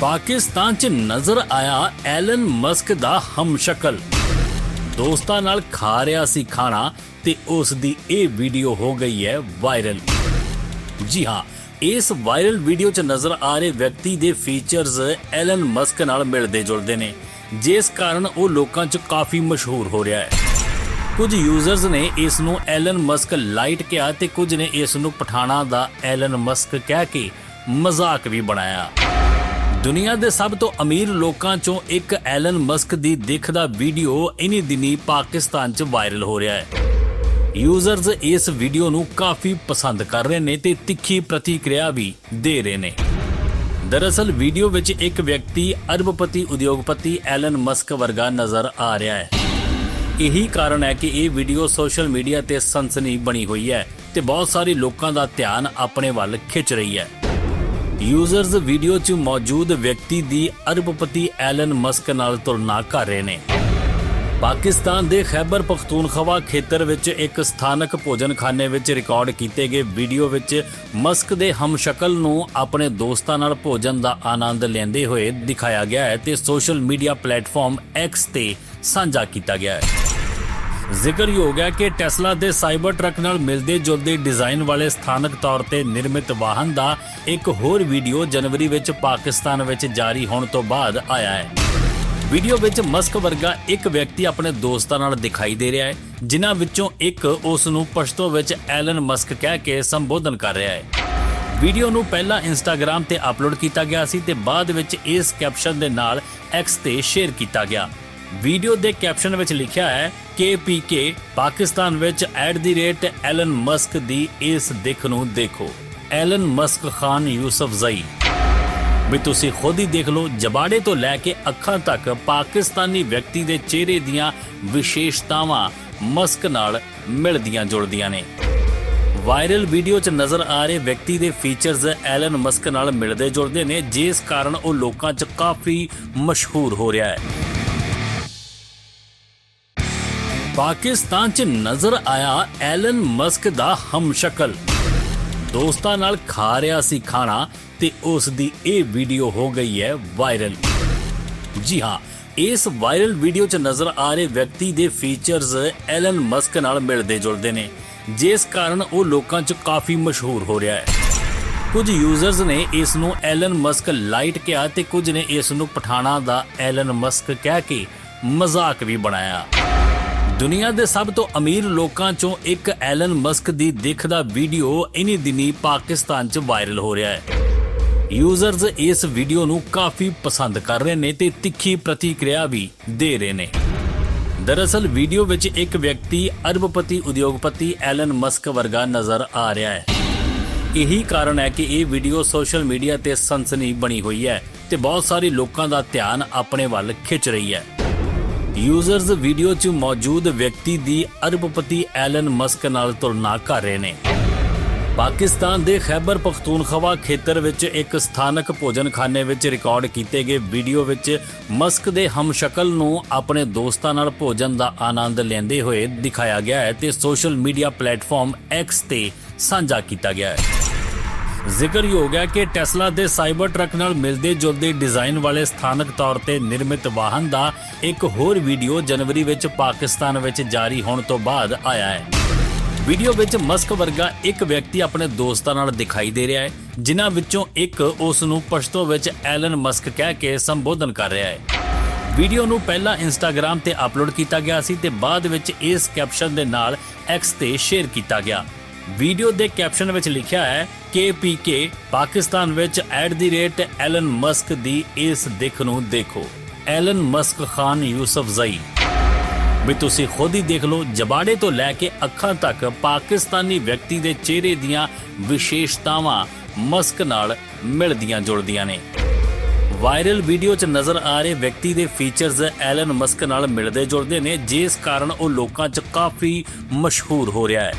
ਪਾਕਿਸਤਾਨ 'ਚ ਨਜ਼ਰ ਆਇਆ ਐਲਨ ਮਸਕ ਦਾ ਹਮਸ਼ਕਲ। ਦੋਸਤਾਂ ਨਾਲ ਖਾ ਰਿਹਾ ਸੀ ਖਾਣਾ ਤੇ ਉਸ ਦੀ ਇਹ ਵੀਡੀਓ ਹੋ ਗਈ ਹੈ ਵਾਇਰਲ। ਜੀ ਹਾਂ, ਇਸ ਵਾਇਰਲ ਵੀਡੀਓ 'ਚ ਨਜ਼ਰ ਆ ਰਹੇ ਵਿਅਕਤੀ ਦੇ ਫੀਚਰਸ ਐਲਨ ਮਸਕ ਨਾਲ ਮਿਲਦੇ ਜੁਲਦੇ ਨੇ, ਜਿਸ ਕਾਰਨ ਉਹ ਲੋਕਾਂ 'ਚ ਕਾਫੀ ਮਸ਼ਹੂਰ ਹੋ ਰਿਹਾ ਹੈ। ਕੁਝ ਯੂਜ਼ਰਸ ਨੇ ਇਸ ਨੂੰ ਐਲਨ ਮਸਕ ਲਾਈਟ ਕਿਹਾ ਤੇ ਕੁਝ ਨੇ ਇਸ ਨੂੰ ਪਠਾਣਾ ਦਾ ਐਲਨ ਮਸਕ ਕਹਿ ਕੇ ਮਜ਼ਾਕ ਵੀ ਬਣਾਇਆ। ਦੁਨੀਆ ਦੇ ਸਭ ਤੋਂ ਅਮੀਰ ਲੋਕਾਂ ਚੋਂ ਇੱਕ ਐਲਨ ਮਸਕ ਦੀ ਦਿੱਖ ਦਾ ਵੀਡੀਓ ਇਨੀ ਦਿਨੀ ਪਾਕਿਸਤਾਨ 'ਚ ਵਾਇਰਲ ਹੋ ਰਿਹਾ ਹੈ। ਯੂਜ਼ਰਸ ਇਸ ਵੀਡੀਓ ਨੂੰ ਕਾਫੀ ਪਸੰਦ ਕਰ ਰਹੇ ਨੇ ਤੇ ਤਿੱਖੀ ਪ੍ਰਤੀਕਿਰਿਆ ਵੀ ਦੇ ਰਹੇ ਨੇ। ਦਰਅਸਲ ਵੀਡੀਓ ਵਿੱਚ ਇੱਕ ਵਿਅਕਤੀ ਅਰਬਪਤੀ ਉਦਯੋਗਪਤੀ ਐਲਨ ਮਸਕ ਵਰਗਾ ਨਜ਼ਰ ਆ ਰਿਹਾ ਹੈ। ਇਹੀ ਕਾਰਨ ਹੈ ਕਿ ਇਹ ਵੀਡੀਓ ਸੋਸ਼ਲ ਮੀਡੀਆ ਤੇ ਸਨਸਨੀ ਬਣੀ ਹੋਈ ਹੈ ਤੇ ਬਹੁਤ ਸਾਰੇ ਲੋਕਾਂ ਦਾ ਧਿਆਨ ਆਪਣੇ ਵੱਲ ਖਿੱਚ ਰਹੀ ਹੈ। ਯੂਜ਼ਰਸ ਵੀਡੀਓ 'ਚ ਮੌਜੂਦ ਵਿਅਕਤੀ ਦੀ ਅਰਬਪਤੀ ਐਲਨ ਮਸਕ ਨਾਲ ਤੁਲਨਾ ਕਰ ਰਹੇ ਨੇ। ਪਾਕਿਸਤਾਨ ਦੇ ਖੈਬਰ ਪਖਤੂਨਖਵਾ ਖੇਤਰ ਵਿੱਚ ਇੱਕ ਸਥਾਨਕ ਭੋਜਨਖਾਨੇ ਵਿੱਚ ਰਿਕਾਰਡ ਕੀਤੇ ਗਏ ਵੀਡੀਓ ਵਿੱਚ ਮਸਕ ਦੇ ਹਮਸ਼ਕਲ ਨੂੰ ਆਪਣੇ ਦੋਸਤਾਂ ਨਾਲ ਭੋਜਨ ਦਾ ਆਨੰਦ ਲੈਂਦੇ ਹੋਏ ਦਿਖਾਇਆ ਗਿਆ ਹੈ ਤੇ ਸੋਸ਼ਲ ਮੀਡੀਆ ਪਲੇਟਫਾਰਮ X ਤੇ ਸਾਂਝਾ ਕੀਤਾ ਗਿਆ ਹੈ। ਜ਼ਿਕਰਯੋਗ ਹੈ ਕਿ ਟੈਸਲਾ ਦੇ ਸਾਈਬਰ ਟਰੱਕ ਨਾਲ ਮਿਲਦੇ ਜੁਲਦੇ ਡਿਜ਼ਾਈਨ ਵਾਲੇ ਸਥਾਨਕ ਤੌਰ ਤੇ ਨਿਰਮਿਤ ਵਾਹਨ ਦਾ ਇੱਕ ਹੋਰ ਵੀਡੀਓ ਜਨਵਰੀ ਵਿੱਚ ਪਾਕਿਸਤਾਨ ਵਿੱਚ ਜਾਰੀ ਹੋਣ ਤੋਂ ਬਾਅਦ ਆਇਆ ਹੈ। ਵੀਡੀਓ ਵਿੱਚ ਮਸਕ ਵਰਗਾ ਇੱਕ ਵਿਅਕਤੀ ਆਪਣੇ ਦੋਸਤਾਂ ਨਾਲ ਦਿਖਾਈ ਦੇ ਰਿਹਾ ਹੈ, ਜਿਨ੍ਹਾਂ ਵਿੱਚੋਂ ਇੱਕ ਉਸ ਨੂੰ ਪਸ਼ਤੋ ਵਿੱਚ ਐਲਨ ਮਸਕ ਕਹਿ ਕੇ ਸੰਬੋਧਨ ਕਰ ਰਿਹਾ ਹੈ। ਵੀਡੀਓ ਨੂੰ ਪਹਿਲਾਂ ਇੰਸਟਾਗ੍ਰam ਤੇ ਅਪਲੋਡ ਕੀਤਾ ਗਿਆ ਸੀ ਤੇ ਬਾਅਦ ਵਿੱਚ ਇਸ ਕੈਪਸ਼ਨ ਦੇ ਨਾਲ ਐਕਸ ਤੇ ਸ਼ੇਅਰ ਕੀਤਾ ਗਿਆ। ਵੀਡੀਓ ਦੇ ਕੈਪਸ਼ਨ ਵਿੱਚ ਲਿਖਿਆ ਹੈ KPK ਪਾਕਿਸਤਾਨ ਵਿੱਚ at the rate Elon Musk ਦੀ ਇਸ ਦਿੱਖ ਨੂੰ ਦੇਖੋ। Elon Musk Khan Yousafzai. ਵੀ ਤੁਸੀਂ ਖੁਦ ਹੀ ਦੇਖ ਲਓ, ਜਬਾੜੇ ਤੋਂ ਲੈ ਕੇ ਅੱਖਾਂ ਤੱਕ ਪਾਕਿਸਤਾਨੀ ਵਿਅਕਤੀ ਦੇ ਚਿਹਰੇ ਦੀਆਂ ਵਿਸ਼ੇਸ਼ਤਾਵਾਂ ਮਸਕ ਨਾਲ ਮਿਲਦੀਆਂ ਜੁਲਦੀਆਂ ਨੇ। ਵਾਇਰਲ ਵੀਡੀਓ 'ਚ ਨਜ਼ਰ ਆ ਰਹੇ ਵਿਅਕਤੀ ਦੇ ਫੀਚਰਸ ਐਲਨ ਮਸਕ ਨਾਲ ਮਿਲਦੇ ਜੁਲਦੇ ਨੇ, ਜਿਸ ਕਾਰਨ ਉਹ ਲੋਕਾਂ 'ਚ ਕਾਫੀ ਮਸ਼ਹੂਰ ਹੋ ਰਿਹਾ ਹੈ। ਪਾਕਿਸਤਾਨ 'ਚ ਨਜ਼ਰ ਆਇਆ ਐਲਨ ਮਸਕ ਦਾ ਹਮਸ਼ਕਲ। ਦੋਸਤਾਂ ਨਾਲ ਖਾ ਰਿਹਾ ਸੀ ਖਾਣਾ ਤੇ ਉਸ ਦੀ ਇਹ ਵੀਡੀਓ ਹੋ ਗਈ ਹੈ ਵਾਇਰਲ। ਜੀ ਹਾਂ, ਇਸ ਵਾਇਰਲ ਵੀਡੀਓ 'ਚ ਨਜ਼ਰ ਆ ਰਹੇ ਵਿਅਕਤੀ ਦੇ ਫੀਚਰਸ ਐਲਨ ਮਸਕ ਨਾਲ ਮਿਲਦੇ ਜੁਲਦੇ ਨੇ, ਜਿਸ ਕਾਰਨ ਉਹ ਲੋਕਾਂ 'ਚ ਕਾਫੀ ਮਸ਼ਹੂਰ ਹੋ ਰਿਹਾ ਹੈ। ਕੁਝ ਯੂਜ਼ਰਸ ਨੇ ਇਸ ਨੂੰ ਐਲਨ ਮਸਕ ਲਾਈਟ ਕਿਹਾ ਤੇ ਕੁਝ ਨੇ ਇਸ ਨੂੰ ਪਠਾਣਾ ਦਾ ਐਲਨ ਮਸਕ ਕਹਿ ਕੇ ਮਜ਼ਾਕ ਵੀ ਬਣਾਇਆ। ਦੁਨੀਆ ਦੇ ਸਭ ਤੋਂ ਅਮੀਰ ਲੋਕਾਂ ਚੋਂ ਇੱਕ ਐਲਨ ਮਸਕ ਦੀ ਦਿੱਖ ਦਾ ਵੀਡੀਓ ਇਨੀ ਦਿਨੀ ਪਾਕਿਸਤਾਨ 'ਚ ਵਾਇਰਲ ਹੋ ਰਿਹਾ ਹੈ। ਯੂਜ਼ਰਸ ਇਸ ਵੀਡੀਓ ਨੂੰ ਕਾਫੀ ਪਸੰਦ ਕਰ ਰਹੇ ਨੇ ਤੇ ਤਿੱਖੀ ਪ੍ਰਤੀਕਿਰਿਆ ਵੀ ਦੇ ਰਹੇ ਨੇ। ਦਰਅਸਲ ਵੀਡੀਓ ਵਿੱਚ ਇੱਕ ਵਿਅਕਤੀ ਅਰਬਪਤੀ ਉਦਯੋਗਪਤੀ ਐਲਨ ਮਸਕ ਵਰਗਾ ਨਜ਼ਰ ਆ ਰਿਹਾ ਹੈ। ਇਹੀ ਕਾਰਨ ਹੈ ਕਿ ਇਹ ਵੀਡੀਓ ਸੋਸ਼ਲ ਮੀਡੀਆ ਤੇ ਸਨਸਨੀ ਬਣੀ ਹੋਈ ਹੈ ਤੇ ਬਹੁਤ ਸਾਰੇ ਲੋਕਾਂ ਦਾ ਧਿਆਨ ਆਪਣੇ ਵੱਲ ਖਿੱਚ ਰਹੀ ਹੈ। ਯੂਜ਼ਰਸ ਵੀਡੀਓ 'ਚ ਮੌਜੂਦ ਵਿਅਕਤੀ ਦੀ ਅਰਬਪਤੀ ਐਲਨ ਮਸਕ ਨਾਲ ਤੁਲਨਾ ਕਰ ਰਹੇ ਨੇ। ਪਾਕਿਸਤਾਨ ਦੇ ਖੈਬਰ ਪਖਤੂਨਖਵਾ ਖੇਤਰ ਵਿੱਚ ਇੱਕ ਸਥਾਨਕ ਭੋਜਨਖਾਨੇ ਵਿੱਚ ਰਿਕਾਰਡ ਕੀਤੇ ਗਏ ਵੀਡੀਓ ਵਿੱਚ ਮਸਕ ਦੇ ਹਮਸ਼ਕਲ ਨੂੰ ਆਪਣੇ ਦੋਸਤਾਂ ਨਾਲ ਭੋਜਨ ਦਾ ਆਨੰਦ ਲੈਂਦੇ ਹੋਏ ਦਿਖਾਇਆ ਗਿਆ ਹੈ ਤੇ ਸੋਸ਼ਲ ਮੀਡੀਆ ਪਲੇਟਫਾਰਮ X ਤੇ ਸਾਂਝਾ ਕੀਤਾ ਗਿਆ ਹੈ। ਜ਼ਿਕਰਯੋਗ ਹੈ ਕਿ ਟੈਸਲਾ ਦੇ ਸਾਈਬਰ ਟਰੱਕ ਨਾਲ ਮਿਲਦੇ ਜੁਲਦੇ ਡਿਜ਼ਾਈਨ ਵਾਲੇ ਸਥਾਨਕ ਤੌਰ ਤੇ ਨਿਰਮਿਤ ਵਾਹਨ ਦਾ ਇੱਕ ਹੋਰ ਵੀਡੀਓ ਜਨਵਰੀ ਵਿੱਚ ਪਾਕਿਸਤਾਨ ਵਿੱਚ ਜਾਰੀ ਹੋਣ ਤੋਂ ਬਾਅਦ ਆਇਆ ਹੈ। ਵੀਡੀਓ ਵਿੱਚ ਮਸਕ ਵਰਗਾ ਇੱਕ ਵਿਅਕਤੀ ਆਪਣੇ ਦੋਸਤਾਂ ਨਾਲ ਦਿਖਾਈ ਦੇ ਰਿਹਾ ਹੈ, ਜਿਨ੍ਹਾਂ ਵਿੱਚੋਂ ਇੱਕ ਉਸ ਨੂੰ ਪਸ਼ਤੋ ਵਿੱਚ ਐਲਨ ਮਸਕ ਕਹਿ ਕੇ ਸੰਬੋਧਨ ਕਰ ਰਿਹਾ ਹੈ। ਵੀਡੀਓ ਨੂੰ ਪਹਿਲਾਂ ਇੰਸਟਾਗ੍ਰam ਤੇ ਅਪਲੋਡ ਕੀਤਾ ਗਿਆ ਸੀ ਤੇ ਬਾਅਦ ਵਿੱਚ ਇਸ ਕੈਪਸ਼ਨ ਦੇ ਨਾਲ X ਤੇ ਸ਼ੇਅਰ ਕੀਤਾ ਗਿਆ। ਵੀਡੀਓ ਦੇ ਕੈਪਸ਼ਨ ਵਿੱਚ ਲਿਖਿਆ ਹੈ KPK ਪਾਕਿਸਤਾਨ ਵਿੱਚ ਐਲਨ ਮਸਕ ਦੀ ਇਸ ਦਿੱਖ ਨੂੰ ਦੇਖੋ। Elon Musk Khan Yousafzai. ਵੀ ਤੁਸੀਂ ਖੁਦ ਹੀ ਦੇਖ ਲਓ, ਜਬਾੜੇ ਤੋਂ ਲੈ ਕੇ ਅੱਖਾਂ ਤੱਕ ਪਾਕਿਸਤਾਨੀ ਵਿਅਕਤੀ ਦੇ ਚਿਹਰੇ ਦੀਆਂ ਵਿਸ਼ੇਸ਼ਤਾਵਾਂ ਮਸਕ ਨਾਲ ਮਿਲਦੀਆਂ ਜੁਲਦੀਆਂ ਨੇ। ਵਾਇਰਲ ਵੀਡੀਓ 'ਚ ਨਜ਼ਰ ਆ ਰਹੇ ਵਿਅਕਤੀ ਦੇ ਫੀਚਰਸ ਐਲਨ ਮਸਕ ਨਾਲ ਮਿਲਦੇ ਜੁਲਦੇ ਨੇ, ਜਿਸ ਕਾਰਨ ਉਹ ਲੋਕਾਂ 'ਚ ਕਾਫੀ ਮਸ਼ਹੂਰ ਹੋ ਰਿਹਾ ਹੈ।